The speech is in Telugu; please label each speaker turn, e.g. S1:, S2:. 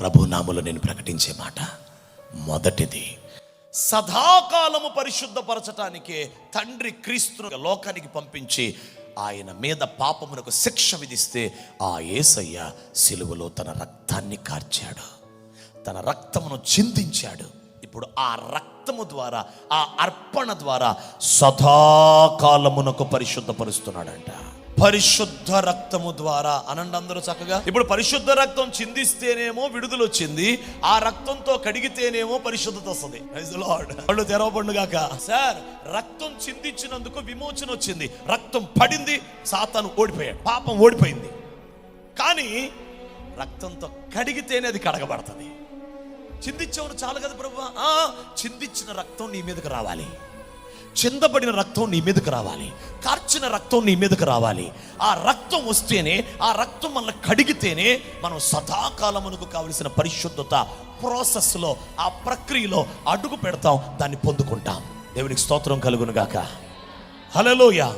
S1: ప్రభు నామములో నేను ప్రకటించే మాట మొదటిది. సదాకాలము పరిశుద్ధపరచటానికే తండ్రి క్రీస్తును లోకానికి పంపించి ఆయన మీద పాపమునకు శిక్ష విధిస్తే ఆ యేసయ్య సిలువలో తన రక్తాన్ని కార్చాడు. తన రక్తమును చిందించాడు. ఇప్పుడు ఆ రక్తము ద్వారా ఆ అర్పణ ద్వారా సదాకాలమునకు పరిశుద్ధపరుస్తున్నాడంట. పరిశుద్ధ రక్తము ద్వారా అనండి అందరూ చక్కగా. ఇప్పుడు పరిశుద్ధ రక్తం చిందిస్తేనేమో విడుదల వచ్చింది ఆ రక్తంతో కడిగితేనేమో పరిశుద్ధత వస్తుంది. Praise వాళ్ళు సార్ రక్తం చిందించినందుకు విమోచన వచ్చింది. రక్తం పడింది సాతాను ఓడిపోయాడు. పాపం ఓడిపోయింది. కానీ రక్తంతో కడిగితేనే అది కడగబడుతుంది. చిందించవను చాలు కదా ప్రభు. చిందించిన రక్తం నీ మీదకి రావాలి. చిందబడిన రక్తం నీ మీదకి రావాలి. కార్చిన రక్తం నీ మీదకి రావాలి. ఆ రక్తం వస్తేనే ఆ రక్తం మనల్ని కడిగితేనే మనం సదాకాలమునకు కావలసిన పరిశుద్ధత ప్రాసెస్లో ఆ ప్రక్రియలో అడుగు పెడతాం దాన్ని పొందుకుంటాం. దేవునికి స్తోత్రం కలుగును గాక హలోయ